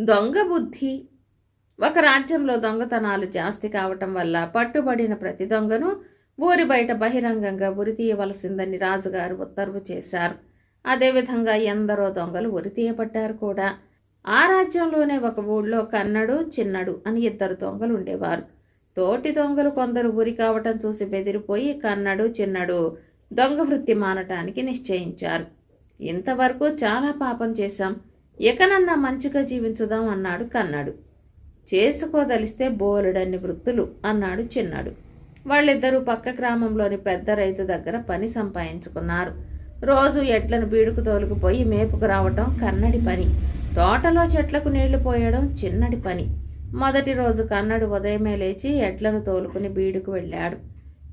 దొంగ బుద్ధి. ఒక రాజ్యంలో దొంగతనాలు జాస్తి కావటం వల్ల పట్టుబడిన ప్రతి దొంగను ఊరి బయట బహిరంగంగా ఉరి తీయవలసిందని రాజుగారు ఉత్తర్వు చేశారు. అదేవిధంగా ఎందరో దొంగలు ఉరి తీయబడ్డారు కూడా. ఆ రాజ్యంలోనే ఒక ఊళ్ళో కన్నడు చిన్నడు అని ఇద్దరు దొంగలు ఉండేవారు. తోటి దొంగలు కొందరు ఉరి కావటం చూసి బెదిరిపోయి కన్నడు చిన్నడు దొంగ వృత్తి మానటానికి నిశ్చయించారు. ఇంతవరకు చాలా పాపం చేశాం. ఇకనన్నా మంచిగా జీవించుదాం అన్నాడు కన్నడు. చేసుకోదలిస్తే బోలెడన్ని వృత్తులు అన్నాడు చిన్నాడు. వాళ్ళిద్దరూ పక్క గ్రామంలోని పెద్ద రైతు దగ్గర పని సంపాదించుకున్నారు. రోజు ఎడ్లను బీడుకు తోలుకుపోయి మేపుకు రావటం కన్నడి పని. తోటలో చెట్లకు నీళ్ళు పోయడం చిన్నడి పని. మొదటి రోజు కన్నడు ఉదయమే లేచి ఎడ్లను తోలుకుని బీడుకు వెళ్ళాడు.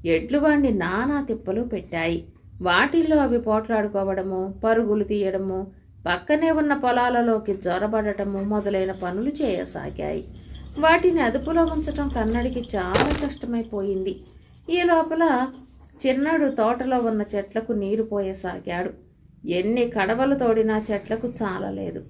ఎడ్లు వాణ్ణి నానా తిప్పలు పెట్టాయి. వాటిల్లో అవి పోట్లాడుకోవడము పరుగులు తీయడము పక్కనే ఉన్న పొలాలలోకి జొరబడటము మొదలైన పనులు చేయసాగాయి. వాటిని అదుపులో ఉంచటం కన్నడికి చాలా కష్టమైపోయింది. ఈ లోపల చిన్నడు తోటలో ఉన్న చెట్లకు నీరు పోయసాగాడు. ఎన్ని కడవలు తోడినా చెట్లకు చాలలేదు.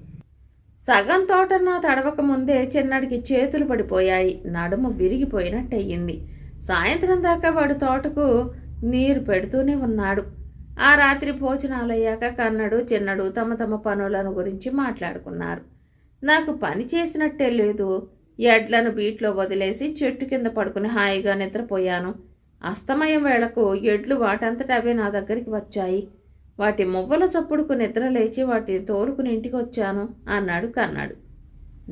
సగం తోటన్నా తడవక ముందే చిన్నడికి చేతులు పడిపోయాయి. నడుము విరిగిపోయినట్టయింది. సాయంత్రం దాకా వాడు తోటకు నీరు పెడుతూనే ఉన్నాడు. ఆ రాత్రి భోజనాలయ్యాక కన్నడు చిన్నడు తమ తమ పనులను గురించి మాట్లాడుకున్నారు. నాకు పని చేసినట్టే లేదు. ఎడ్లను బీట్లో వదిలేసి చెట్టు కింద పడుకుని హాయిగా నిద్రపోయాను. అస్తమయం వేళకు ఎడ్లు వాటంతట అవే నా దగ్గరికి వచ్చాయి. వాటి మువ్వల చప్పుడుకు నిద్రలేచి వాటిని తోలుకుని ఇంటికి వచ్చాను అన్నాడు కన్నాడు.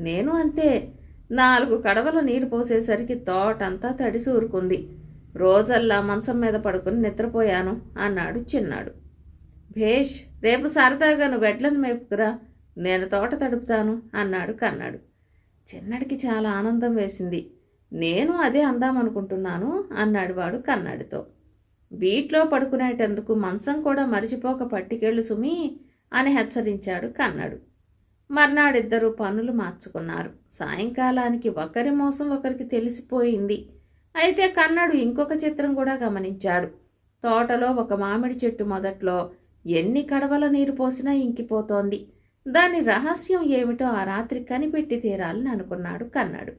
నేను అంతే. నాలుగు కడవల నీరు పోసేసరికి తోటంతా తడిసి ఊరుకుంది. రోజల్లా మంచం మీద పడుకుని నిద్రపోయాను అన్నాడు చిన్నాడు. భేష్ రేపు సరదాగా నువ్వు వెడ్లను మేపుకురా నేను తోట తడుపుతాను అన్నాడు కన్నాడు. చిన్నడికి చాలా ఆనందం వేసింది. నేను అదే అందామనుకుంటున్నాను అన్నాడు వాడు కన్నాడితో. బీట్లో పడుకునేటందుకు మంచం కూడా మరిచిపోక పట్టికెళ్ళు సుమి అని హెచ్చరించాడు కన్నాడు. మర్నాడిద్దరూ పనులు మార్చుకున్నారు. సాయంకాలానికి ఒకరి మోసం ఒకరికి తెలిసిపోయింది. అయితే కన్నడు ఇంకొక చిత్రం కూడా గమనించాడు. తోటలో ఒక మామిడి చెట్టు మొదట్లో ఎన్ని కడవల నీరు పోసినా ఇంకిపోతోంది. దాని రహస్యం ఏమిటో ఆ రాత్రి కనిపెట్టి తీరాలని అనుకున్నాడు కన్నడు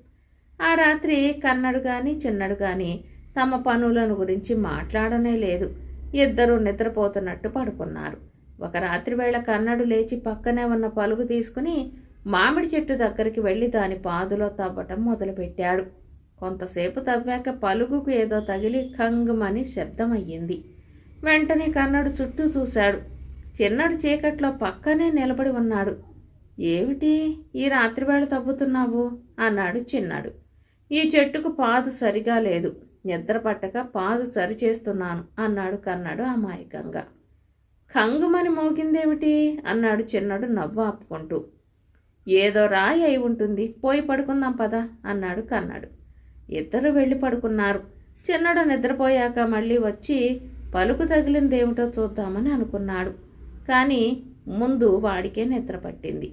ఆ రాత్రి కన్నడు గాని చిన్నడు గాని తమ పనులను గురించి మాట్లాడనే లేదు. ఇద్దరూ నిద్రపోతున్నట్టు పడుకున్నారు. ఒక రాత్రి వేళ కన్నడు లేచి పక్కనే ఉన్న పలుగు తీసుకుని మామిడి చెట్టు దగ్గరికి వెళ్ళి దాని పాదులో తవ్వటం మొదలుపెట్టాడు. కొంతసేపు తవ్వాక పలుగుకు ఏదో తగిలి కంగుమని శబ్దమయ్యింది. వెంటనే కన్నడు చుట్టూ చూశాడు. చిన్నడు చీకట్లో పక్కనే నిలబడి ఉన్నాడు. ఏమిటి? ఈ రాత్రివేళ తవ్వుతున్నావు? అన్నాడు చిన్నాడు. ఈ చెట్టుకు పాదు సరిగా లేదు. నిద్ర పట్టక పాదు సరి చేస్తున్నాను అన్నాడు కన్నాడు అమాయకంగా. కంగుమని మోగిందేమిటి? అన్నాడు చిన్నడు నవ్వు ఆపుకుంటూ. ఏదో రాయి అయి ఉంటుంది. పోయి పడుకుందాం పదా అన్నాడు కన్నాడు. ఇద్దరు వెళ్ళి పడుకున్నారు. చిన్నడు నిద్రపోయాక మళ్ళీ వచ్చి పలుకు తగిలిందేమిటో చూద్దామని అనుకున్నాడు. కానీ ముందు వాడికే నిద్ర పట్టింది.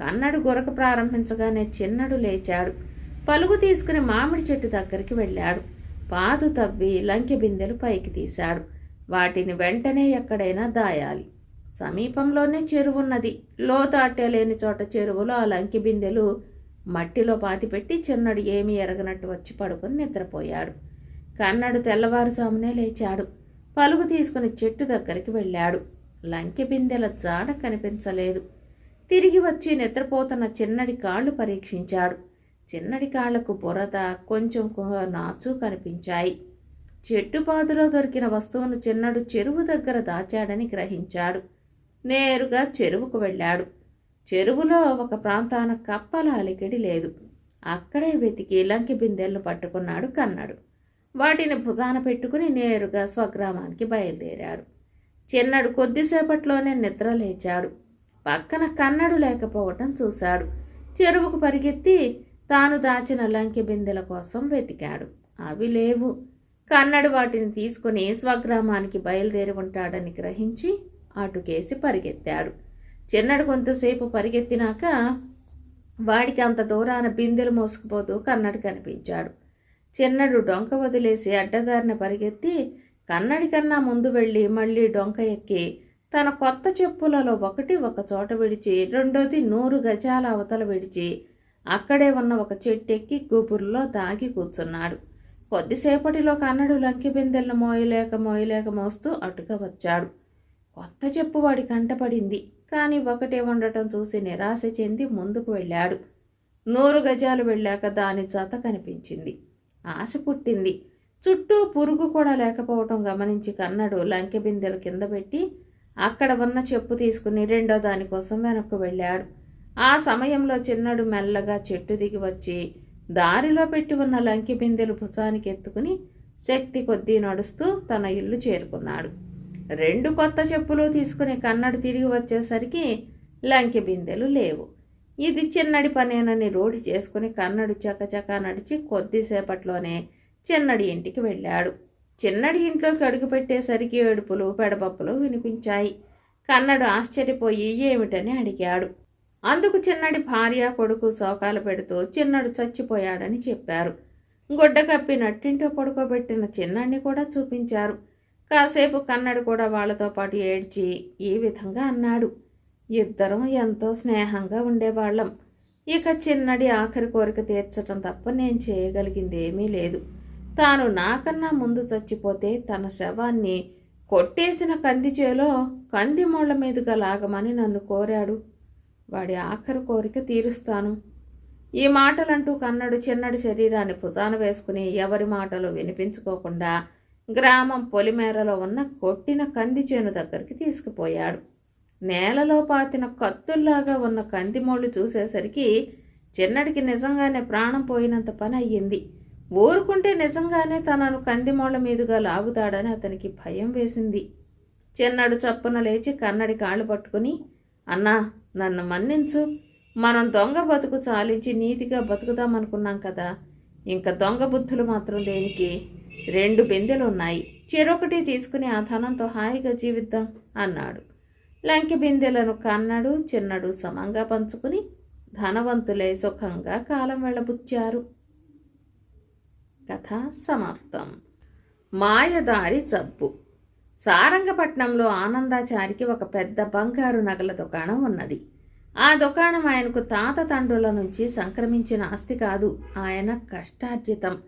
కన్నడు గురక ప్రారంభించగానే చిన్నడు లేచాడు. పలుగు తీసుకుని మామిడి చెట్టు దగ్గరికి వెళ్ళాడు. పాదు తవ్వి లంకె బిందెలు పైకి తీశాడు. వాటిని వెంటనే ఎక్కడైనా దాయాలి. సమీపంలోనే చెరువున్నది. లోతాటేలేని చోట చెరువులో ఆ లంకి బిందెలు మట్టిలో పాతిపెట్టి చిన్నడు ఏమీ ఎరగనట్టు వచ్చి పడుకుని నిద్రపోయాడు. కన్నడు తెల్లవారుజామునే లేచాడు. పలుగు తీసుకుని చెట్టు దగ్గరికి వెళ్ళాడు. లంకె బిందెల జాడ కనిపించలేదు. తిరిగి వచ్చి నిద్రపోతున్న చిన్నడి కాళ్ళు పరీక్షించాడు. చిన్నడి కాళ్ళకు బురద కొంచెం నాచు కనిపించాయి. చెట్టు పాదులో దొరికిన వస్తువును చిన్నడు చెరువు దగ్గర దాచాడని గ్రహించాడు. నేరుగా చెరువుకు వెళ్ళాడు. చెరువులో ఒక ప్రాంతాన కప్పల అలికిడి లేదు. అక్కడే వెతికి లంకి బిందెలను పట్టుకున్నాడు కన్నడు. వాటిని భుజాన పెట్టుకుని నేరుగా స్వగ్రామానికి బయలుదేరాడు. చిన్నడు కొద్దిసేపట్లోనే నిద్ర లేచాడు. పక్కన కన్నడు లేకపోవటం చూశాడు. చెరువుకు పరిగెత్తి తాను దాచిన లంకి బిందెల కోసం వెతికాడు. అవి లేవు. కన్నడు వాటిని తీసుకుని స్వగ్రామానికి బయలుదేరి ఉంటాడని గ్రహించి అటుకేసి పరిగెత్తాడు. చిన్నడు కొంతసేపు పరిగెత్తినాక వాడికి అంత దూరాన బిందెలు మోసుకుపోతూ కన్నడు కనిపించాడు. చిన్నడు డొంక వదిలేసి అడ్డదారిన పరిగెత్తి కన్నడి కన్నా ముందు వెళ్ళి మళ్ళీ డొంక ఎక్కి తన కొత్త చెప్పులలో ఒకటి ఒక చోట విడిచి రెండోది నూరు గజాల అవతల విడిచి అక్కడే ఉన్న ఒక చెట్టెక్కి గుబురులో దాగి కూర్చున్నాడు. కొద్దిసేపటిలో కన్నడు లంకి బిందెలను మోయలేక మోయలేక మోస్తూ అటుగా వచ్చాడు. కొత్త చెప్పు వాడి కంటపడింది కానీ ఒకటే ఉండటం చూసి నిరాశ చెంది ముందుకు వెళ్ళాడు. నూరు గజాలు వెళ్ళాక దాని జత కనిపించింది. ఆశ పుట్టింది. చుట్టూ పురుగు కూడా లేకపోవటం గమనించి కన్నడు లంకె బిందెలు కింద పెట్టి అక్కడ ఉన్న చెప్పు తీసుకుని రెండో దానికోసం వెనక్కు వెళ్ళాడు. ఆ సమయంలో చిన్నడు మెల్లగా చెట్టు దిగి వచ్చి దారిలో పెట్టి ఉన్న లంకి బిందెలు భుజానికి ఎత్తుకుని శక్తి కొద్దీ నడుస్తూ తన ఇల్లు చేరుకున్నాడు. రెండు కొత్త చెప్పులు తీసుకుని కన్నడు తిరిగి వచ్చేసరికి లంకె బిందెలు లేవు. ఇది చిన్నడి పనేనని రోడి చేసుకుని కన్నడు చకచక నడిచి కొద్దిసేపట్లోనే చిన్నడి ఇంటికి వెళ్ళాడు. చిన్నడి ఇంట్లోకి అడుగుపెట్టేసరికి ఏడుపులు పెడబప్పులు వినిపించాయి. కన్నడు ఆశ్చర్యపోయి ఏమిటని అడిగాడు. అందుకు చిన్నడి భార్య కొడుకు శోకాలు పెడుతూ చిన్నడు చచ్చిపోయాడని చెప్పారు. గుడ్డ కప్పి నట్టింటో పడుకోబెట్టిన చిన్నడిని కూడా చూపించారు. కాసేపు కన్నడు కూడా వాళ్ళతో పాటు ఏడ్చి ఈ విధంగా అన్నాడు. ఇద్దరం ఎంతో స్నేహంగా ఉండేవాళ్ళం. ఇక చిన్నడి ఆఖరి కోరిక తీర్చటం తప్ప నేను చేయగలిగింది ఏమీ లేదు. తాను నాకన్నా ముందు చచ్చిపోతే తన శవాన్ని కొట్టేసిన కందిచేలో కంది మొళ్ళ మీదుగా లాగమని నన్ను కోరాడు. వాడి ఆఖరి కోరిక తీరుస్తాను. ఈ మాటలంటూ కన్నడు చిన్నడి శరీరాన్ని భుజాన వేసుకుని ఎవరి మాటలు వినిపించుకోకుండా గ్రామం పొలిమేరలో ఉన్న కొట్టిన కంది చేను దగ్గరికి తీసుకుపోయాడు. నేలలో పాతిన కత్తుల్లాగా ఉన్న కందిమోళ్ళు చూసేసరికి చిన్నడికి నిజంగానే ప్రాణం పోయినంత పని అయ్యింది. ఊరుకుంటే నిజంగానే తనను కందిమోళ్ళ మీదుగా లాగుతాడని అతనికి భయం వేసింది. చిన్నడు చప్పున లేచి కన్నడి కాళ్ళు పట్టుకుని అన్నా నన్ను మన్నించు. మనం దొంగ బతుకు చాలించి నీతిగా బతుకుదామనుకున్నాం కదా. ఇంకా దొంగ బుద్ధులు మాత్రం దేనికి? రెండు బిందెలు ఉన్నాయి చెరొకటి తీసుకుని ఆ ధనంతో హాయిగా జీవిద్దాం అన్నాడు. లంకి బిందెలను కన్నడు చిన్నడు సమంగా పంచుకుని ధనవంతులే సుఖంగా కాలం వెళ్ళబుచ్చారు కథ సమాప్తం. మాయదారి జబ్బు. సారంగపట్నంలో ఆనందాచారికి ఒక పెద్ద బంగారు నగల దుకాణం ఉన్నది. ఆ దుకాణం ఆయనకు తాత తండ్రుల నుంచి సంక్రమించిన ఆస్తి కాదు ఆయన కష్టార్జితం.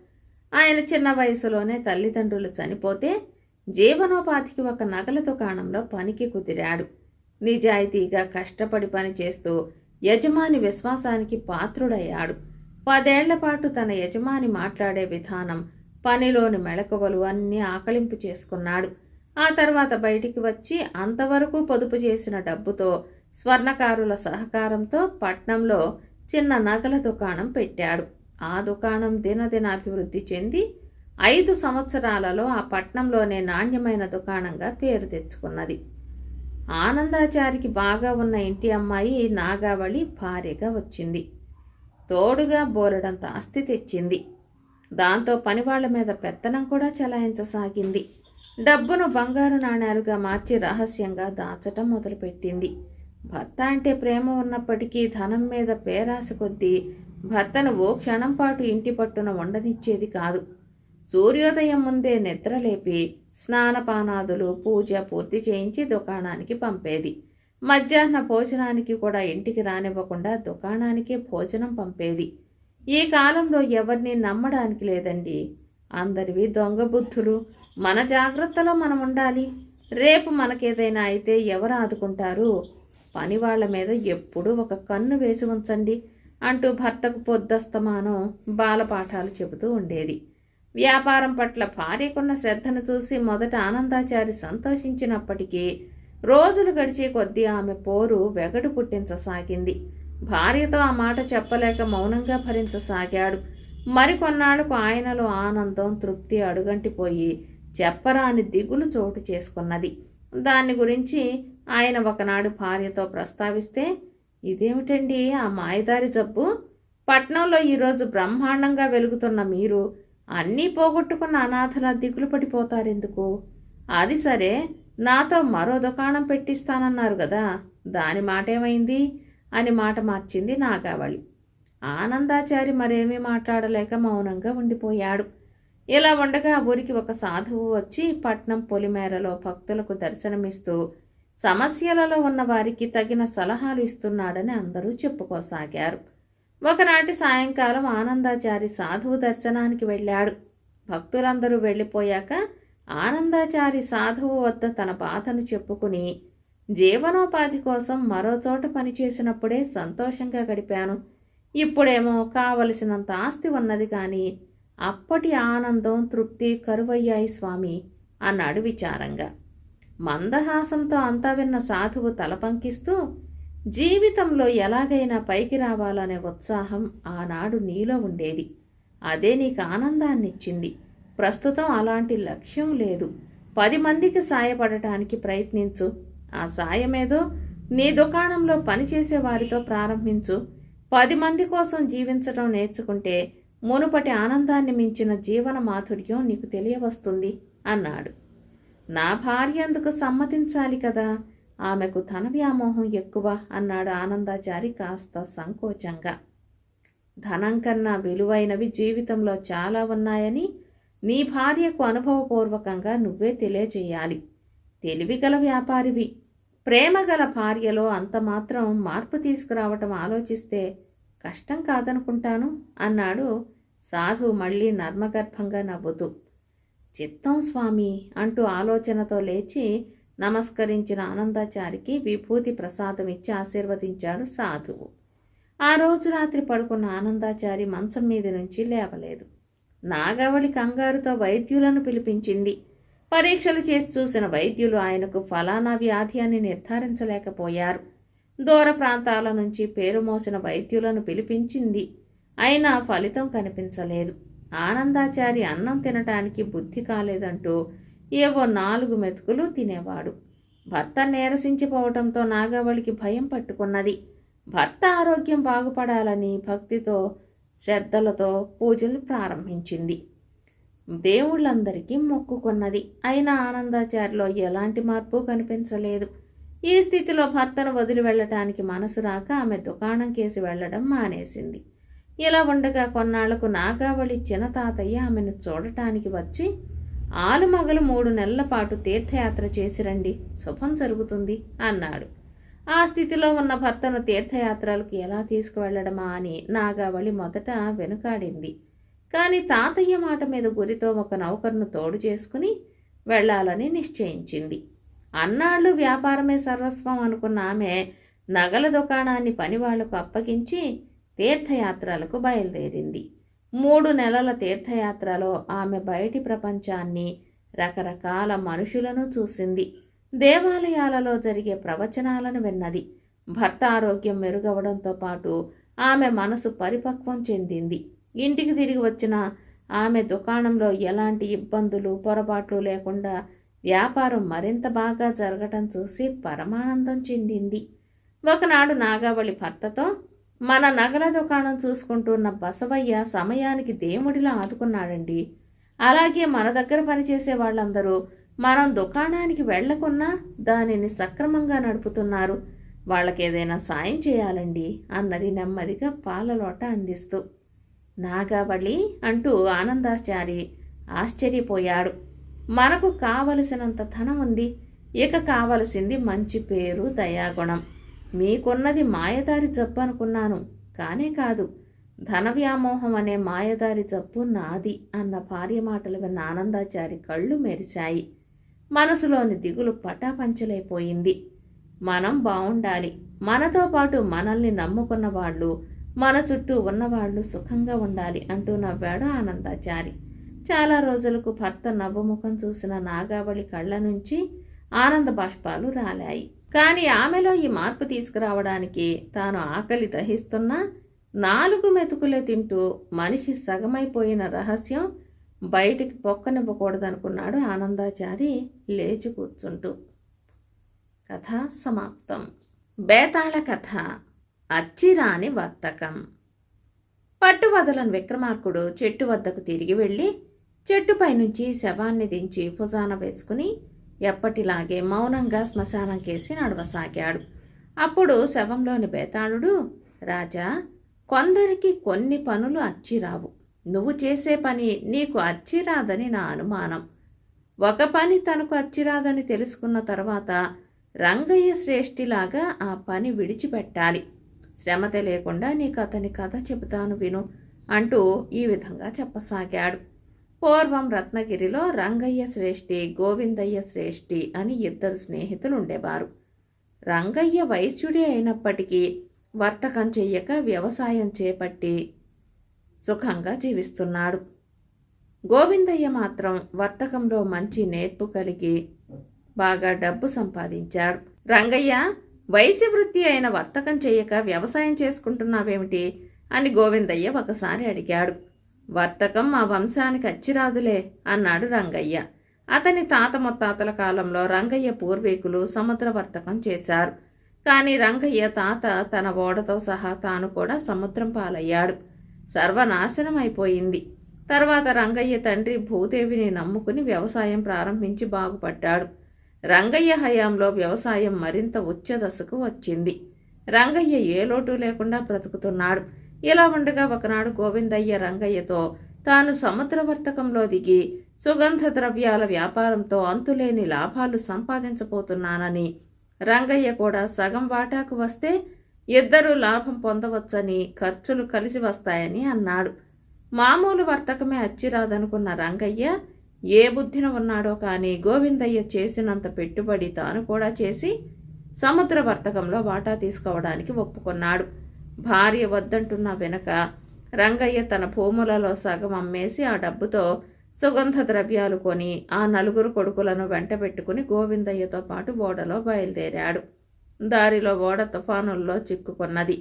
ఆయన చిన్న వయసులోనే తల్లిదండ్రులు చనిపోతే జీవనోపాధికి ఒక నగల దుకాణంలో పనికి కుదిరాడు. నిజాయితీగా కష్టపడి పని చేస్తూ యజమాని విశ్వాసానికి పాత్రుడయ్యాడు. పదేళ్ళ పాటు తన యజమాని మాట్లాడే విధానం పనిలోని మెళకువలు అన్నీ ఆకలింపు చేసుకున్నాడు. ఆ తర్వాత బయటికి వచ్చి అంతవరకు పొదుపు చేసిన డబ్బుతో స్వర్ణకారుల సహకారంతో పట్నంలో చిన్న నగల దుకాణం పెట్టాడు. ఆ దుకాణం దినదిన అభివృద్ధి చెంది ఐదు సంవత్సరాలలో ఆ పట్నంలోనే నాణ్యమైన దుకాణంగా పేరు తెచ్చుకున్నది. ఆనందాచారికి బాగా ఉన్న ఇంటి అమ్మాయి నాగావళి భార్యగా వచ్చింది. తోడుగా బోలెడంత ఆస్తి తెచ్చింది. దాంతో పనివాళ్ళ మీద పెత్తనం కూడా చలాయించసాగింది. డబ్బును బంగారు నాణేలుగా మార్చి రహస్యంగా దాచటం మొదలుపెట్టింది. భర్త అంటే ప్రేమ ఉన్నప్పటికీ ధనం మీద పేరాశ కొద్దీ భర్తను ఓ క్షణం పాటు ఇంటి పట్టున ఉండనిచ్చేది కాదు. సూర్యోదయం ముందే నిద్రలేపి స్నానపానాదులు పూజ పూర్తి చేయించి దుకాణానికి పంపేది. మధ్యాహ్న భోజనానికి కూడా ఇంటికి రానివ్వకుండా దుకాణానికే భోజనం పంపేది. ఈ కాలంలో ఎవరిని నమ్మడానికి లేదండి. అందరివి దొంగ బుద్ధులు. మన జాగ్రత్తలో మనం ఉండాలి. రేపు మనకేదైనా అయితే ఎవరు ఆదుకుంటారు? పని వాళ్ళ మీద ఎప్పుడూ ఒక కన్ను వేసి ఉంచండి. అంటూ భర్తకు పొద్దస్తమానం బాలపాఠాలు చెబుతూ ఉండేది. వ్యాపారం పట్ల భార్యకున్న శ్రద్ధను చూసి మొదట ఆనందాచారి సంతోషించినప్పటికీ రోజులు గడిచే కొద్దీ ఆమె పోరు వెగడు పుట్టించసాగింది. భార్యతో ఆ మాట చెప్పలేక మౌనంగా భరించసాగాడు. మరికొన్నాళ్ళకు ఆయనలో ఆనందం తృప్తి అడుగంటిపోయి చెప్పరాని దిగులు చోటు చేసుకున్నది. దాని గురించి ఆయన ఒకనాడు భార్యతో ప్రస్తావిస్తే ఇదేమిటండి ఆ మాయదారి జబ్బు? పట్నంలో ఈరోజు బ్రహ్మాండంగా వెలుగుతున్న మీరు అన్నీ పోగొట్టుకున్న అనాథల దిగులు పడిపోతారెందుకు? అది సరే నాతో మరో దుకాణం పెట్టిస్తానన్నారు కదా దాని మాటేమైంది? అని మాట మార్చింది నాగావళి. ఆనందాచారి మరేమీ మాట్లాడలేక మౌనంగా ఉండిపోయాడు. ఇలా ఉండగా ఊరికి ఒక సాధువు వచ్చి పట్నం పొలిమేరలో భక్తులకు దర్శనమిస్తూ సమస్యలలో ఉన్న వారికి తగిన సలహాలు ఇస్తున్నాడని అందరూ చెప్పుకోసాగారు. ఒకనాటి సాయంకాలం ఆనందాచారి సాధువు దర్శనానికి వెళ్ళాడు. భక్తులందరూ వెళ్ళిపోయాక ఆనందాచారి సాధువు వద్ద తన బాధను చెప్పుకుని జీవనోపాధి కోసం మరో చోట పనిచేసినప్పుడే సంతోషంగా గడిపాను. ఇప్పుడేమో కావలసినంత ఆస్తి ఉన్నది కానీ అప్పటి ఆనందం తృప్తి కరువయ్యాయి స్వామి అన్నాడు విచారంగా. మందహాసంతో అంతా విన్న సాధువు తలపంకిస్తూ జీవితంలో ఎలాగైనా పైకి రావాలనే ఉత్సాహం ఆనాడు నీలో ఉండేది. అదే నీకు ఆనందాన్నిచ్చింది. ప్రస్తుతం అలాంటి లక్ష్యం లేదు. పది మందికి సాయపడటానికి ప్రయత్నించు. ఆ సాయమేదో నీ దుకాణంలో పనిచేసే వారితో ప్రారంభించు. పది మంది కోసం జీవించడం నేర్చుకుంటే మునుపటి ఆనందాన్ని మించిన జీవన మాధుర్యం నీకు తెలియవస్తుంది అన్నాడు. నా భార్య అందుకు సమ్మతించాలి కదా. ఆమెకు ధన వ్యామోహం ఎక్కువ అన్నాడు ఆనందాచారి కాస్త సంకోచంగా. ధనం కన్నా విలువైనవి జీవితంలో చాలా ఉన్నాయని నీ భార్యకు అనుభవపూర్వకంగా నువ్వే తెలియజేయాలి. తెలివిగల వ్యాపారివి. ప్రేమగల భార్యలో అంత మాత్రం మార్పు తీసుకురావటం ఆలోచిస్తే కష్టం కాదనుకుంటాను అన్నాడు సాధు మళ్ళీ నర్మగర్భంగా నవ్వుతూ. చిత్తం స్వామి అంటూ ఆలోచనతో లేచి నమస్కరించిన ఆనందాచారికి విభూతి ప్రసాదం ఇచ్చి ఆశీర్వదించాడు సాధువు. ఆ రోజు రాత్రి పడుకున్న ఆనందాచారి మంచం మీద నుంచి లేవలేదు. నాగవళి కంగారుతో వైద్యులను పిలిపించింది. పరీక్షలు చేసి చూసిన వైద్యులు ఆయనకు ఫలానా వ్యాధి అని నిర్ధారించలేకపోయారు. దూర ప్రాంతాల నుంచి పేరు మోసిన వైద్యులను పిలిపించింది. అయినా ఫలితం కనిపించలేదు. ఆనందాచారి అన్నం తినటానికి బుద్ధి కాలేదంటూ ఏవో నాలుగు మెతుకులు తినేవాడు. భర్త నీరసించిపోవటంతో నాగవళికి భయం పట్టుకున్నది. భర్త ఆరోగ్యం బాగుపడాలని భక్తితో శ్రద్ధలతో పూజలు ప్రారంభించింది. దేవుళ్ళందరికీ మొక్కుకున్నది. అయినా ఆనందాచారిలో ఎలాంటి మార్పు కనిపించలేదు. ఈ స్థితిలో భర్తను వదిలి వెళ్ళటానికి మనసు రాక ఆమె దుకాణం కేసి వెళ్ళడం మానేసింది. ఇలా ఉండగా కొన్నాళ్ళకు నాగావళి చిన్న తాతయ్య ఆమెను చూడటానికి వచ్చి ఆలుమగలు మూడు నెలల పాటు తీర్థయాత్ర చేసిరండి శుభం జరుగుతుంది అన్నాడు. ఆ స్థితిలో ఉన్న భర్తను తీర్థయాత్రలకు ఎలా తీసుకువెళ్ళడమా అని నాగావళి మొదట వెనుకాడింది. కానీ తాతయ్య మాట మీద గురితో ఒక నౌకర్ను తోడు చేసుకుని వెళ్ళాలని నిశ్చయించింది. అన్నాళ్ళు వ్యాపారమే సర్వస్వం అనుకున్న ఆమె నగల దుకాణాన్ని పనివాళ్ళకు అప్పగించి తీర్థయాత్రలకు బయలుదేరింది. మూడు నెలల తీర్థయాత్రలో ఆమె బయటి ప్రపంచాన్ని రకరకాల మనుషులను చూసింది. దేవాలయాలలో జరిగే ప్రవచనాలను విన్నది. భర్త ఆరోగ్యం మెరుగవడంతో పాటు ఆమె మనసు పరిపక్వం చెందింది. ఇంటికి తిరిగి వచ్చిన ఆమె దుకాణంలో ఎలాంటి ఇబ్బందులు పొరపాట్లు లేకుండా వ్యాపారం మరింత బాగా జరగటం చూసి పరమానందం చెందింది. ఒకనాడు నాగావళి భర్తతో మన నగల దుకాణం చూసుకుంటున్న బసవయ్య సమయానికి దేవుడిలా ఆదుకున్నాడండి. అలాగే మన దగ్గర పనిచేసే వాళ్ళందరూ మనం దుకాణానికి వెళ్ళకున్నా దానిని సక్రమంగా నడుపుతున్నారు. వాళ్ళకేదైనా సాయం చేయాలండి అన్నది నెమ్మదిగా పాలలోట అందిస్తూ. నాగావళి అంటూ ఆనందాచారి ఆశ్చర్యపోయాడు. మనకు కావలసినంత ధనం ఉంది. ఇక కావలసింది మంచి పేరు దయాగుణం. మీకున్నది మాయదారి జబ్బు అనుకున్నాను కానే కాదు ధన వ్యామోహం అనే మాయదారి జబ్బు నాది అన్న భార్య మాటలు విన్న ఆనందాచారి కళ్ళు మెరిశాయి. మనసులోని దిగులు పటాపంచలైపోయింది. మనం బాగుండాలి మనతో పాటు మనల్ని నమ్ముకున్న వాళ్ళు మన చుట్టూ ఉన్నవాళ్ళు సుఖంగా ఉండాలి అంటూ నవ్వాడు ఆనందాచారి. చాలా రోజులకు భర్త నవ్వుముఖం చూసిన నాగావళి కళ్ళ నుంచి ఆనంద బాష్పాలు రాలాయి. కానీ ఆమెలో ఈ మార్పు తీసుకురావడానికి తాను ఆకలి దహిస్తున్నా నాలుగు మెతుకులే తింటూ మనిషి సగమైపోయిన రహస్యం బయటికి పొక్కనివ్వకూడదనుకున్నాడు ఆనందాచారి లేచి కూర్చుంటూ. కథ సమాప్తం. బేతాళ కథ అచ్చిరాని వర్తకం. పట్టువదలని విక్రమార్కుడు చెట్టు వద్దకు తిరిగి వెళ్ళి చెట్టుపై నుంచి శవాన్ని దించి భుజాన వేసుకుని ఎప్పటిలాగే మౌనంగా శ్మశానంకేసి నడవసాగాడు. అప్పుడు శవంలోని బేతాళుడు రాజా కొందరికి కొన్ని పనులు అచ్చిరావు నువ్వు చేసే పని నీకు అచ్చిరాదని నా అనుమానం. ఒక పని తనకు అచ్చిరాదని తెలుసుకున్న తర్వాత రంగయ్య శ్రేష్ఠిలాగా ఆ పని విడిచిపెట్టాలి. శ్రమ తెలియకుండా నీకు అతని కథ చెబుతాను విను అంటూ ఈ విధంగా చెప్పసాగాడు. పూర్వం రత్నగిరిలో రంగయ్య శ్రేష్ఠి గోవిందయ్య శ్రేష్ఠి అని ఇద్దరు స్నేహితులు ఉండేవారు రంగయ్య వైశ్యుడే అయినప్పటికీ వర్తకం చెయ్యక వ్యవసాయం చేపట్టి సుఖంగా జీవిస్తున్నాడు. గోవిందయ్య మాత్రం వర్తకంలో మంచి నేర్పు కలిగి బాగా డబ్బు సంపాదించాడు. రంగయ్య వైశ్య వృత్తి అయిన వర్తకం చేయక వ్యవసాయం చేసుకుంటున్నావేమిటి? అని గోవిందయ్య ఒకసారి అడిగాడు. వర్తకం మా వంశానికి అచ్చిరాదులే అన్నాడు రంగయ్య. అతని తాత ముత్తాతల కాలంలో రంగయ్య పూర్వీకులు సముద్ర వర్తకం చేశారు. కానీ రంగయ్య తాత తన ఓడతో సహా తాను కూడా సముద్రం పాలయ్యాడు. సర్వనాశనం అయిపోయింది. తర్వాత రంగయ్య తండ్రి భూదేవిని నమ్ముకుని వ్యవసాయం ప్రారంభించి బాగుపడ్డాడు. రంగయ్య హయాంలో వ్యవసాయం మరింత ఉచ్చదశకు వచ్చింది. రంగయ్య ఏ లోటు లేకుండా బ్రతుకుతున్నాడు. ఇలా ఉండగా ఒకనాడు గోవిందయ్య రంగయ్యతో తాను సముద్రవర్తకంలో దిగి సుగంధ ద్రవ్యాల వ్యాపారంతో అంతులేని లాభాలు సంపాదించబోతున్నానని రంగయ్య కూడా సగం వాటాకు వస్తే ఇద్దరూ లాభం పొందవచ్చని ఖర్చులు కలిసి వస్తాయని అన్నాడు. మామూలు వర్తకమే అచ్చిరాదనుకున్న రంగయ్య ఏ బుద్ధిన ఉన్నాడో కానీ గోవిందయ్య చేసినంత పెట్టుబడి తాను కూడా చేసి సముద్ర వర్తకంలో వాటా తీసుకోవడానికి ఒప్పుకున్నాడు. భార్య వద్దంటున్న వెనక రంగయ్య తన భూములలో సగం అమ్మేసి ఆ డబ్బుతో సుగంధ ద్రవ్యాలు కొని ఆ నలుగురు కొడుకులను వెంటబెట్టుకుని గోవిందయ్యతో పాటు ఓడలో బయలుదేరాడు. దారిలో ఓడ తుఫానుల్లో చిక్కుకున్నది.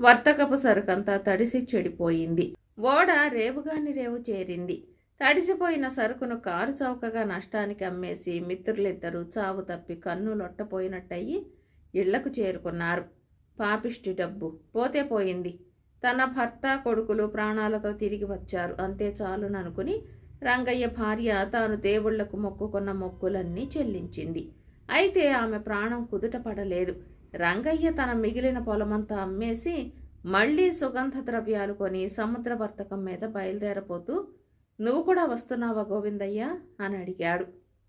వర్తకపు సరుకంతా తడిసి చెడిపోయింది. ఓడ రేవుగాని రేవు చేరింది. తడిసిపోయిన సరుకును కారు చౌకగా నష్టానికి అమ్మేసి మిత్రులిద్దరూ చావు తప్పి కన్ను లొట్టపోయినట్టయి ఇళ్ళకు చేరుకున్నారు. పాపిష్టి డబ్బు. పోతే పోయింది. తన భర్త కొడుకులు ప్రాణాలతో తిరిగి వచ్చారు. అంతే చాలుననుకుని రంగయ్య భార్య తాను దేవుళ్ళకు మొక్కుకున్న మొక్కులన్నీ చెల్లించింది. అయితే ఆమె ప్రాణం కుదుట పడలేదు. రంగయ్య తన మిగిలిన పొలమంతా అమ్మేసి మళ్ళీ సుగంధ ద్రవ్యాలు కొని సముద్ర వర్తకం మీద బయలుదేరపోతూ నువ్వు కూడా వస్తున్నావా గోవిందయ్య? అని అడిగాడు.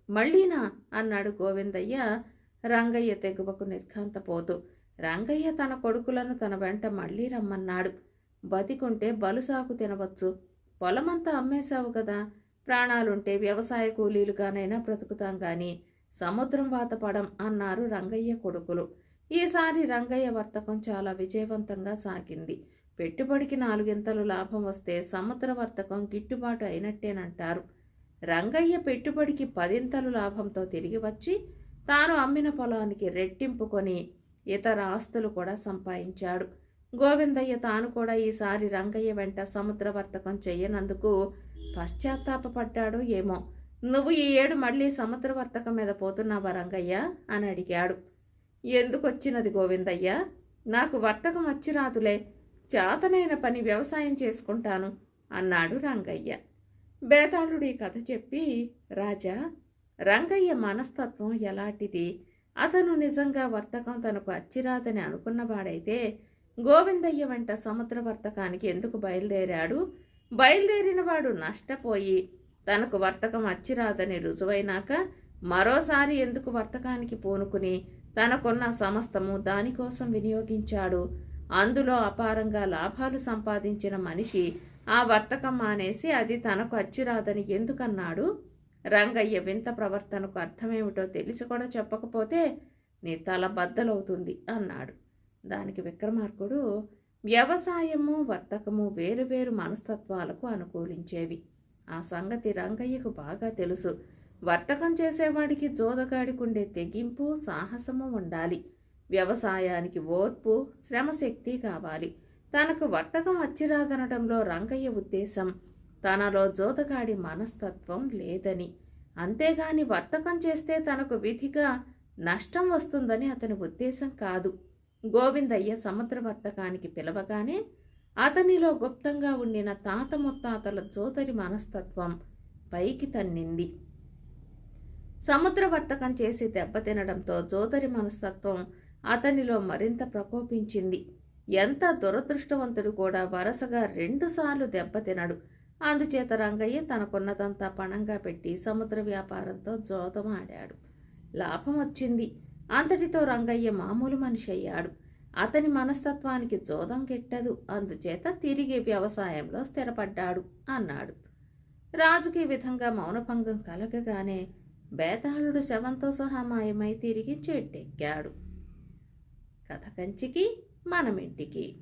మళ్ళీనా? అన్నాడు గోవిందయ్య రంగయ్య తెగువకు నిర్ఘాంతపోతూ. రంగయ్య తన కొడుకులను తన వెంట మళ్ళీ రమ్మన్నాడు. బతికుంటే బలుసాకు తినవచ్చు. పొలమంతా అమ్మేశావు కదా. ప్రాణాలుంటే వ్యవసాయ కూలీలుగానైనా బ్రతుకుతాం గాని సముద్రం వాతపడం అన్నారు రంగయ్య కొడుకులు. ఈసారి రంగయ్య వర్తకం చాలా విజయవంతంగా సాగింది. పెట్టుబడికి నాలుగింతలు లాభం వస్తే సముద్ర వర్తకం గిట్టుబాటు అయినట్టేనంటారు. రంగయ్య పెట్టుబడికి పదింతలు లాభంతో తిరిగి వచ్చి తాను అమ్మిన పొలానికి రెట్టింపుకొని ఇతర ఆస్తులు కూడా సంపాదించాడు. గోవిందయ్య తాను కూడా ఈసారి రంగయ్య వెంట సముద్ర వర్తకం చేయనందుకు పశ్చాత్తాపడ్డాడు ఏమో. నువ్వు ఈ ఏడు మళ్ళీ సముద్ర వర్తకం మీద పోతున్నావా రంగయ్య? అని అడిగాడు. ఎందుకు వచ్చినది గోవిందయ్య? నాకు వర్తకం వచ్చి రాదులే. చేతనైన పని వ్యవసాయం చేసుకుంటాను అన్నాడు రంగయ్య. బేతాళుడి కథ చెప్పి రాజా రంగయ్య మనస్తత్వం ఎలాంటిది? అతను నిజంగా వర్తకం తనకు అచ్చిరాదని అనుకున్నవాడైతే గోవిందయ్య వెంట సముద్ర వర్తకానికి ఎందుకు బయలుదేరాడు? బయలుదేరినవాడు నష్టపోయి తనకు వర్తకం అచ్చిరాదని రుజువైనాక మరోసారి ఎందుకు వర్తకానికి పూనుకుని తనకున్న సమస్తము దానికోసం వినియోగించాడు? అందులో అపారంగా లాభాలు సంపాదించిన మనిషి ఆ వర్తకం మానేసి అది తనకు అచ్చిరాదని ఎందుకన్నాడు? రంగయ్య వింత ప్రవర్తనకు అర్థమేమిటో తెలిసి కూడా చెప్పకపోతే నీ తల బద్దలవుతుంది అన్నాడు. దానికి విక్రమార్కుడు వ్యవసాయము వర్తకము వేరువేరు మనస్తత్వాలకు అనుకూలించేవి. ఆ సంగతి రంగయ్యకు బాగా తెలుసు. వర్తకం చేసేవాడికి జోదగాడికుండే తెగింపు సాహసము ఉండాలి. వ్యవసాయానికి ఓర్పు శ్రమశక్తి కావాలి. తనకు వర్తకం అచ్చిరాదనడంలో రంగయ్య ఉద్దేశం తనలో జోతగాడి మనస్తత్వం లేదని. అంతేగాని వర్తకం చేస్తే తనకు విధిగా నష్టం వస్తుందని అతని ఉద్దేశం కాదు. గోవిందయ్య సముద్ర వర్తకానికి పిలవగానే అతనిలో గుప్తంగా ఉండిన తాత ముత్తాతల జోదరి మనస్తత్వం పైకి తన్నింది. సముద్ర వర్తకం చేసి దెబ్బతినడంతో జోదరి మనస్తత్వం అతనిలో మరింత ప్రకోపించింది. ఎంత దురదృష్టవంతుడు కూడా వరుసగా రెండుసార్లు దెబ్బతినడు అందుచేత రంగయ్య తనకున్నదంతా పణంగా పెట్టి సముద్ర వ్యాపారంతో జోదం ఆడాడు లాభం వచ్చింది అంతటితో రంగయ్య మామూలు మనిషి అయ్యాడు. అతని మనస్తత్వానికి జోదం గిట్టదు అందుచేత తిరిగి వ్యవసాయంలో స్థిరపడ్డాడు అన్నాడు. రాజుకి విధంగా మౌనభంగం కలగగానే బేతాళుడు శవంతో సహా మాయమై తిరిగి చెట్టెక్కాడు. కథ కంచికి మనమింటికి.